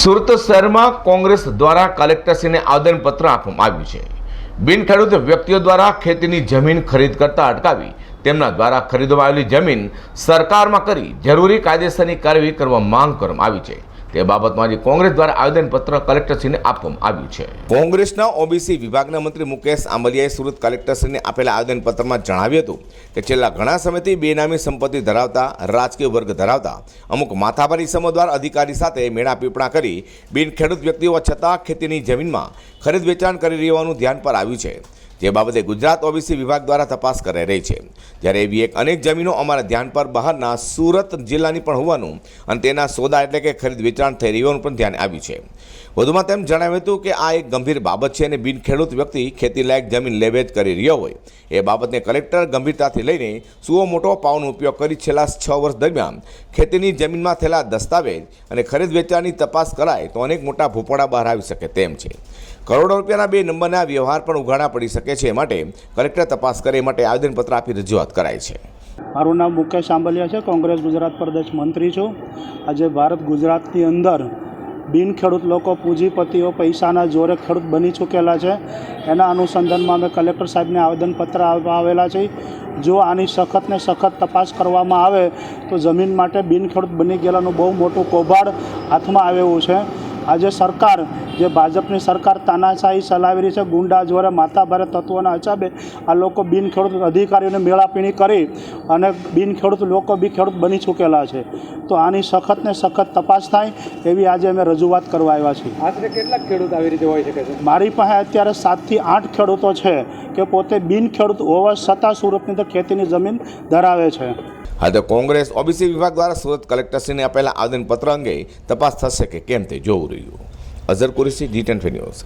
સુરત શહેરમાં કોંગ્રેસ દ્વારા કલેક્ટરશ્રીને આવેદનપત્ર આપવામાં આવ્યું છે. બિન ખેડૂત વ્યક્તિઓ દ્વારા ખેતીની જમીન ખરીદ કરતા અટકાવી તેમના દ્વારા ખરીદવામાં આવેલી જમીન સરકારમાં કરી જરૂરી કાયદેસરની કાર્યવાહી કરવા માંગ કરવામાં આવી છે. તે બાબતમાં આજે કોંગ્રેસ દ્વારા આવેદનપત્ર કલેક્ટરશ્રીને આપવામાં આવ્યું છે. કોંગ્રેસના ઓબીસી વિભાગના મંત્રી મુકેશ આંબલિયાએ સુરત કલેક્ટરશ્રીને આપેલા આવેદનપત્રમાં જણાવ્યું હતું કે છેલ્લા ઘણા સમયથી બેનામી સંપત્તિ ધરાવતા, રાજકીય વર્ગ ધરાવતા, અમુક માથાભારી સમો અધિકારી સાથે મેળાપીપણા કરી બિન ખેડૂત વ્યક્તિઓ છતાં ખેતીની જમીનમાં ખરીદ વેચાણ કરી રહેવાનું ધ્યાન પર આવ્યું છે. જે બાબતે ગુજરાત ઓબીસી વિભાગ દ્વારા તપાસ કરાઈ રહી છે. જ્યારે એવી એક અનેક જમીનો અમારા ધ્યાન પર બહારના સુરત જિલ્લાની પણ હોવાનું અને તેના સોદા એટલે કે ખરીદ વેચાણ થઈ રહ્યું પણ ધ્યાન આવ્યું છે. વધુમાં તેમ જણાવ્યું હતું કે આ એક ગંભીર બાબત છે અને બિનખેડૂત વ્યક્તિ ખેતીલાયક જમીન લેવેચ કરી રહ્યો હોય. એ બાબતને કલેક્ટર ગંભીરતાથી લઈને સુઓ મોટો પાવનો ઉપયોગ કરી છેલ્લા છ વર્ષ દરમિયાન ખેતીની જમીનમાં થયેલા દસ્તાવેજ અને ખરીદ વેચાણની તપાસ કરાય તો અનેક મોટા ભૂપોડા બહાર આવી શકે તેમ છે. કરોડો રૂપિયાના બે નંબરના વ્યવહાર પણ ઉઘાડા પડી શકે છે માટે કલેક્ટર તપાસ કરે માટે આવેદનપત્ર આપી રજૂઆત કરાઈ છે. મારું નામ મુકેશ આંબલિયા છે, કોંગ્રેસ ગુજરાત પ્રદેશ મંત્રી છું. આજે ભારત ગુજરાતની અંદર બિન ખેડૂત લોકો, પૂંજીપતિઓ પૈસાના જોરે ખેડૂત બની ચૂકેલા છે. એના અનુસંધાનમાં અમે કલેક્ટર સાહેબને આવેદનપત્ર આપવા આવેલા છે. જો આની સખત ને સખત તપાસ કરવામાં આવે, તો જમીન માટે બિન ખેડૂત બની ગયેલાનું બહુ મોટું કૌભાંડ હાથમાં આવેલું છે. આજે સરકાર જે ભાજપની સરકાર તાનાશાહી ચલાવી રહી છે ગુંડા જોરે માથાભારે તત્વોના હિસાબે આ લોકો બિન ખેડૂત અધિકારીઓને મેળાપીણી કરી અને બિન ખેડૂત લોકો બી ખેડૂત બની ચૂકેલા છે. તો આની સખત ને સખત તપાસ થાય એવી આજે અમે રજૂઆત કરવા આવ્યા છીએ. આશરે કેટલાક ખેડૂત આવી રીતે હોઈ શકે છે? મારી પાસે અત્યારે સાતથી આઠ ખેડૂતો છે કે પોતે બિન ખેડૂત હોવા છતાં સુરતની અંદર ખેતીની જમીન ધરાવે છે. હા તો કોંગ્રેસ ઓબીસી વિભાગ દ્વારા સુરત કલેક્ટરશ્રીને આપેલા આવેદનપત્ર અંગે તપાસ થશે કે કેમ તે જોવું રહ્યું. Azhar Qureshi ji ten news